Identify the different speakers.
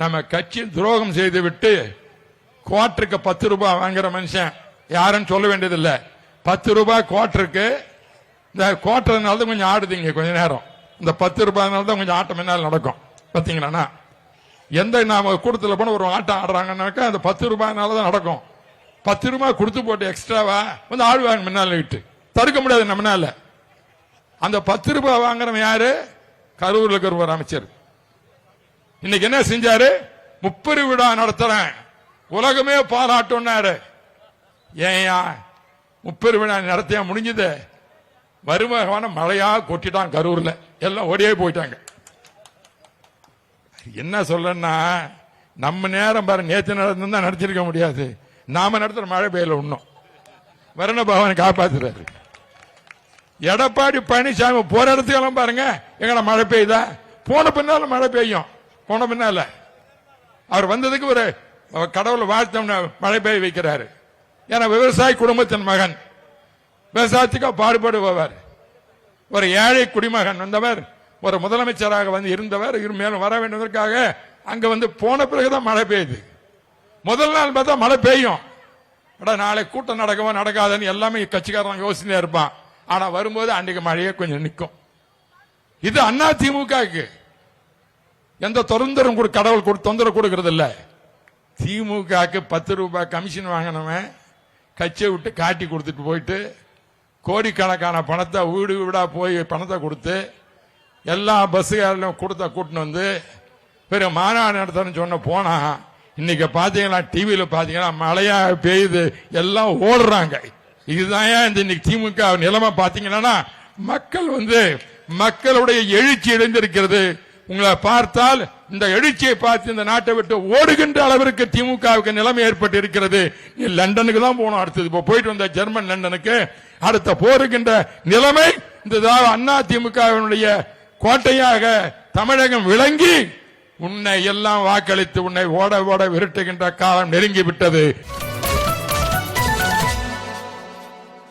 Speaker 1: நம்ம கட்சி துரோகம் செய்து விட்டு குவாட்டருக்கு பத்து ரூபாய் வாங்குற மனுஷன் யாருன்னு சொல்ல வேண்டியதில்லை. பத்து ரூபாய் குவாட்டருக்கு இந்த குவாட்டர்னால தான் கொஞ்சம் ஆடுதீங்க கொஞ்ச நேரம். இந்த பத்து ரூபாய்னால தான் கொஞ்சம் ஆட்டம் என்னால் நடக்கும். பார்த்தீங்களா எந்த நாம கூட்டத்தில் போன ஒரு ஆட்டம் ஆடுறாங்கன்னாக்கா அந்த பத்து ரூபாய்னால தான் நடக்கும். பத்து ரூபாய் கொடுத்து போட்டு எக்ஸ்ட்ராவா வந்து ஆடுவாங்க முன்னால விட்டு. தடுக்க முடியாது நம்மனால அந்த பத்து ரூபாய் வாங்குறவன் யாரு? கரூர்ல இருக்கிற ஒரு அமைச்சர். இன்னைக்கு என்ன செஞ்சாரு? முப்பெரு விழா நடத்துறேன். உலகமே பாராட்டும்னாரு. ஏயா முப்பெரு விழா நடத்தியா முடிஞ்சது? வருமான மழையா கொட்டிட்டான் கரூர்ல. எல்லாம் ஓடியே போயிட்டாங்க. என்ன சொல்லன்னா நம்ம நேரம் பாரு நேற்று நடந்தா நடத்திருக்க முடியாது. நாம நடத்துற மழை பெய்யல இன்னும். வருண பகவான் காப்பாத்துறாரு. எடப்பாடி பழனிசாமி போற இடத்துக்கெல்லாம் பாருங்க எங்கட மழை பெய்யுதா? போன பின்னால மழை பெய்யும். போன பின்னால. அவர் வந்ததுக்கு ஒரு கடவுளை வாழ்த்தோம்னு மழை பெய்ய வைக்கிறாரு. ஏன்னா விவசாய குடும்பத்தின் மகன். விவசாயத்துக்கு பாடுபடுபவர் ஒரு ஏழை குடிமகன் வந்தவர் ஒரு முதலமைச்சராக வந்து இருந்தவர் மேலும் வர வேண்டியதற்காக அங்க வந்து போன பிறகுதான் மழை பெய்யுது. முதல் நாள் பார்த்தா மழை பெய்யும். அட நாளை கூட்டம் நடக்கவோ நடக்காதுன்னு எல்லாமே கட்சிக்காரன் யோசிச்சுட்டே இருப்பான். ஆனா வரும்போது அன்றைக்கு மழையே கொஞ்சம் நிற்கும். இது அண்ணா திமுகவுக்கு. எந்த தொந்தரவும் கொடு கடவுள் கொடு தொந்தரவு கொடுக்கறது இல்ல திமுகவுக்கு பத்து ரூபாய் கமிஷன் வாங்கினவன் கட்சியை விட்டு காட்டி கொடுத்துட்டு போயிட்டு கோடிக்கணக்கான பணத்தை வீடு வீடா போய் பணத்தை கொடுத்து எல்லா பஸ்ஸுகாரிலும் கொடுத்த கூட்டின்னு வந்து பெரிய மாநாடு நடத்தணும்னு சொன்ன போனா இன்னைக்கு பாத்தீங்கன்னா டிவியில பாத்தீங்கன்னா மழையா பெய்யுது எல்லாம் ஓடுறாங்க. இதுதான் ஏன் இந்த இன்னைக்கு திமுக நிலைமை பாத்தீங்கன்னா மக்கள் வந்து மக்களுடைய எழுச்சி இழந்திருக்கிறது. உங்களை பார்த்தால் இந்த எழுச்சியை பார்த்து இந்த நாட்டை விட்டு ஓடுகின்ற அளவிற்கு திமுகவுக்கு நிலைமை ஏற்பட்டு இருக்கிறது நீ லண்டனுக்கு தான் போகணும் அடுத்தது. இப்போ போயிட்டு வந்த ஜெர்மன் லண்டனுக்கு அடுத்த போருகின்ற நிலைமை இந்த அண்ணா திமுகவினுடைய கோட்டையாக தமிழகம் விளங்கி உன்னை எல்லாம் வாக்களித்து உன்னை ஓட ஓட விரட்டுகின்ற காலம் நெருங்கி விட்டது